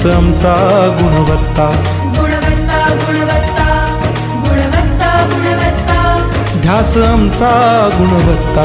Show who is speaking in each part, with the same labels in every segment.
Speaker 1: ध्यास आमचा गुणवत्ता.
Speaker 2: गुणवत्ता गुणवत्ता गुणवत्ता गुणवत्ता.
Speaker 1: ध्यास आमचा गुणवत्ता.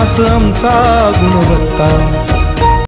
Speaker 1: आमचा गुणवत्ता.